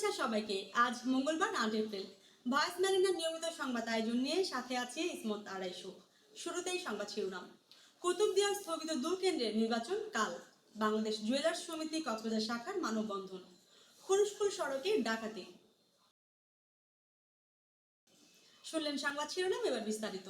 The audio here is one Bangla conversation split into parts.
শুভেচ্ছা সবাইকে। আজ মঙ্গলবার, আট এপ্রিল। ভয়েস ম্যারিনার নিয়মিত সংবাদ আয়োজন নিয়ে সাথে আছে ইসমত আড়াইশো শুরুতেই সংবাদ শিরোনাম। কুতুবদিয়ার স্থগিত দু কেন্দ্রের নির্বাচন কাল। বাংলাদেশ জুয়েলার্স সমিতি কক্সবাজার শাখার মানববন্ধন। সড়কে ডাকাতি। শুনলেন সংবাদ শিরোনাম, এবার বিস্তারিত।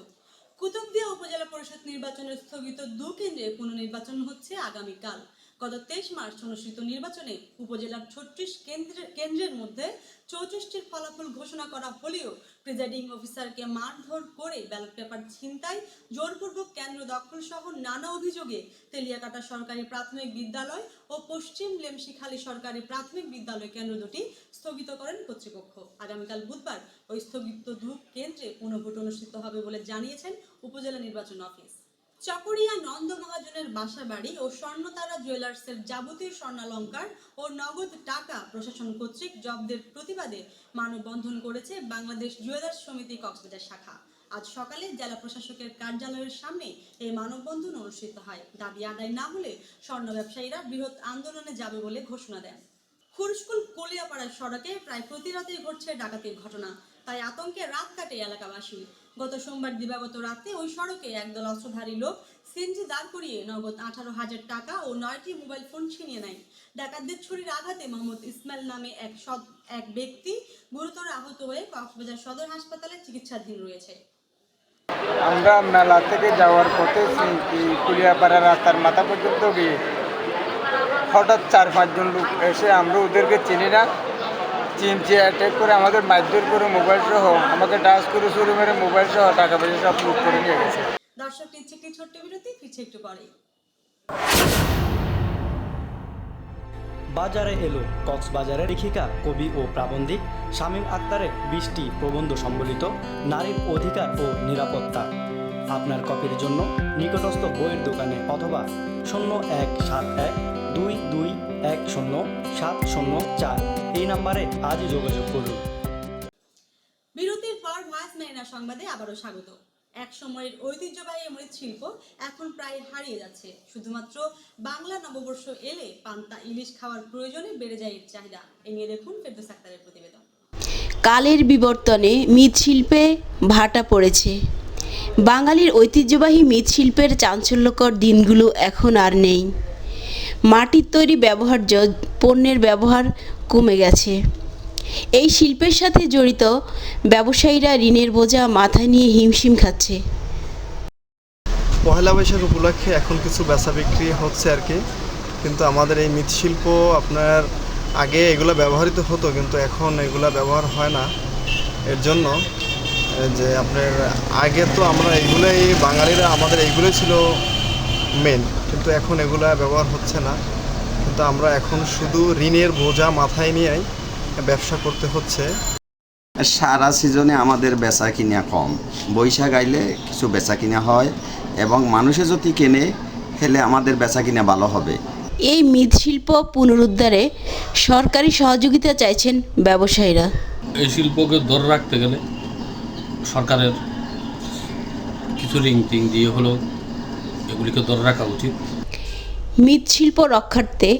কুতুবদিয়া উপজেলা পরিষদ নির্বাচনের স্থগিত দু কেন্দ্রে পুনর্নির্বাচন হচ্ছে আগামীকাল। গত তেইশ মার্চ অনুষ্ঠিত নির্বাচনে উপজেলার ছত্রিশ কেন্দ্রের কেন্দ্রের মধ্যে চৌত্রিশটির ফলাফল ঘোষণা করা হলেও প্রিজাইডিং অফিসারকে মারধর করে ব্যালট পেপার ছিনতাই, জোরপূর্বক কেন্দ্র দখল সহ নানা অভিযোগে তেলিয়াকাটা সরকারি প্রাথমিক বিদ্যালয় ও পশ্চিম লেমশিখালী সরকারি প্রাথমিক বিদ্যালয় কেন্দ্র দুটি স্থগিত করেন কর্তৃপক্ষ। আগামীকাল বুধবার ওই স্থগিত দু কেন্দ্রে পুনঃভোট অনুষ্ঠিত হবে বলে জানিয়েছেন উপজেলা নির্বাচন অফিস। চকরিয়া নন্দ মহাজনের বাসা বাড়ি ও স্বর্ণতারা জুয়েলার্সের যাবতীয় স্বর্ণালঙ্কার ও নগদ টাকা প্রশাসন কর্তৃক জব্দের প্রতিবাদে মানববন্ধন করেছে বাংলাদেশ জুয়েলার্স সমিতি কক্সবাজার শাখা। আজ সকালে জেলা প্রশাসকের কার্যালয়ের সামনে এই মানববন্ধন অনুষ্ঠিত হয়। দাবি আদায় না হলে স্বর্ণ ব্যবসায়ীরা বৃহৎ আন্দোলনে যাবে বলে ঘোষণা দেন। খুরস্কুল কলিয়াপাড়ার সড়কে প্রায় প্রতি রাতেই ঘটছে ডাকাতির ঘটনা। তাই আতঙ্কে রাত কাটে এলাকাবাসী। গত সোমবার দিবাগত রাতে ওই সড়কে একদল অস্ত্রধারী লোক সিএনজি দাঁড় করিয়ে নগদ আঠারো হাজার টাকা ও নয়টি মোবাইল ফোন ছিনিয়ে নেয়। ডাকাতদের ছুরির আঘাতে মোহাম্মদ ইসমাইল নামে এক এক ব্যক্তি গুরুতর আহত হয়ে কক্সবাজার সদর হাসপাতালে চিকিৎসাধীন রয়েছে। আমরা মেলা থেকে যাওয়ার পথে কুলিয়াপাড়া রাস্তার মাথা পর্যন্ত গিয়ে হঠাৎ চার পাঁচজন লোক এসে আমরা ওদেরকে চিনি না। চিনচে অ্যাটাক করে আমাদের মারধর করে মোবাইল সহ আমাকে ডাস করে শুরু মেরে মোবাইল সহ টাকা পয়সা সব লুট করে নিয়ে গেছে। দর্শক নিচ্ছে একটি ছোট্ট বিরতি ফিরছে একটু পরে বাজারে এলো কক্সবাজারের লেখিকা কবি ও প্রাবন্ধিক শামীম আক্তারের বিশটি প্রবন্ধ সম্বলিত নারীর অধিকার ও নিরাপত্তা। আপনার কপির জন্য নিকটস্থ বইয়ের দোকানে অথবা শূন্য এক সাত এক দুই দুই এক শূন্য সাত শূন্য চার। এই নাম্বারে আজই যোগাযোগ করুন। বিরতির পর ভয়েস মেরিনা সংবাদে আবারও স্বাগত। এক সময়ের ঐতিহ্যবাহী মৃৎশিল্প এখন প্রায় হারিয়ে যাচ্ছে। শুধুমাত্র বাংলা নববর্ষ এলে পান্তা ইলিশ খাওয়ার প্রয়োজনে বেড়ে যায় এর চাহিদা। এ নিয়ে দেখুন ফেরদৌস আক্তারের প্রতিবেদন। কালের বিবর্তনে মৃৎশিল্পে ভাটা পড়েছে। বাঙালির ঐতিহ্যবাহী মৃৎশিল্পের চাঞ্চল্যকর দিনগুলো এখন আর নেই। মাটির তৈরি ব্যবহার্য পণ্যের ব্যবহার কমে গেছে। এই শিল্পের সাথে জড়িত ব্যবসায়ীরা ঋণের বোঝা মাথায় নিয়ে হিমশিম খাচ্ছে। পহেলা বৈশাখ উপলক্ষে এখন কিছু বেচা বিক্রি হচ্ছে আর কি। কিন্তু আমাদের এই মৃৎশিল্প আপনার আগে এগুলো ব্যবহৃত হতো, কিন্তু এখন এগুলো ব্যবহার হয় না। এর জন্য যে আপনার আগে তো আমরা এগুলোই, বাঙালিরা আমাদের এইগুলোই ছিল মেন কিন্তু এখন এগুলা ব্যবহার হচ্ছে না। কিন্তু আমরা এখন শুধু ঋণের বোঝা মাথায় নিয়েই ব্যবসা করতে হচ্ছে। সারা সিজনে আমাদের বেচা কিনা কম। বৈশাখ আইলে কিছু বেচা কিনা হয় এবং মানুষে যদি কেনে হেলে আমাদের বেচা কিনা ভালো হবে। এই মৃৎশিল্প পুনরুদ্ধারে সরকারি সহযোগিতা চাইছেন ব্যবসায়ীরা। এই শিল্পকে ধরে রাখতে গেলে সরকারের কিছু রিং টিং দিয়ে হলেও এগুলিকে ধরে রাখা উচিত। মৃৎশিল্প রক্ষার্থে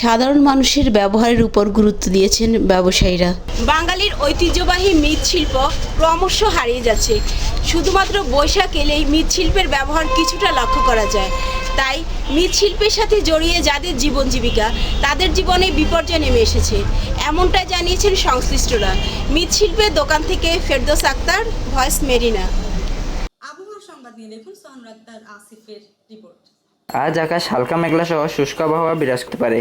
সাধারণ মানুষের ব্যবহারের উপর গুরুত্ব দিয়েছেন ব্যবসায়ীরা। বাঙালির ঐতিহ্যবাহী মৃৎশিল্প ক্রমশ হারিয়ে যাচ্ছে। শুধুমাত্র বৈশাখ এলেই মৃৎশিল্পের ব্যবহার কিছুটা লক্ষ্য করা যায়। তাই মৃৎশিল্পের সাথে জড়িয়ে যাদের জীবন জীবিকা তাদের জীবনে বিপর্যয় নেমে এসেছে। এমনটাই জানিয়েছেন সংশ্লিষ্টরা। মৃৎশিল্পের দোকান থেকে ফেরদোস আক্তার ভয়েস মেরিনা। নিয়ে দেখুন সোহান আক্তার আসিফের রিপোর্ট। আজ আকাশ হালকা মেঘলা সহ শুষ্ক আবহাওয়া বিরাজ করতে পারে।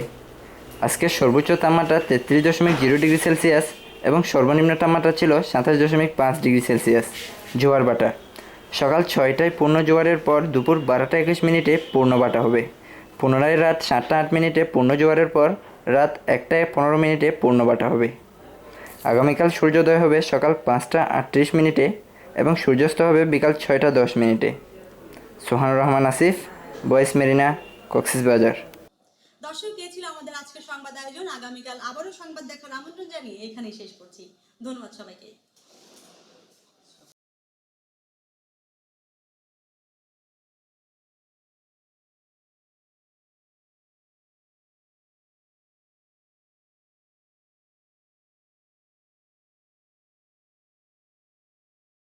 আজকের সর্বোচ্চ তাপমাত্রা তেত্রিশ দশমিক জিরো ডিগ্রি সেলসিয়াস এবং সর্বনিম্ন তাপমাত্রা ছিল সাতাশ দশমিক পাঁচ ডিগ্রি সেলসিয়াস। জোয়ার বাটা। সকাল ছয়টায় পূর্ণ জোয়ারের পর দুপুর বারোটা একুশ মিনিটে পূর্ণ বাটা হবে। পুনরায় রাত সাতটা আট মিনিটে পূর্ণ জোয়ারের পর রাত একটায় পনেরো মিনিটে পূর্ণ বাটা হবে। আগামীকাল সূর্যোদয় হবে সকাল পাঁচটা আটত্রিশ মিনিটে এবং সূর্যাস্ত হবে বিকাল ছয়টা দশ মিনিটে। সোহান রহমান আসিফ বয়েস মেরিনা, কক্সিস বাজার। দর্শক, এ ছিল আমাদের আজকের সংবাদ আয়োজন। আগামীকাল আবারও সংবাদ দেখার আমন্ত্রণ জানিয়ে এখানেই শেষ করছি। ধন্যবাদ সবাইকে।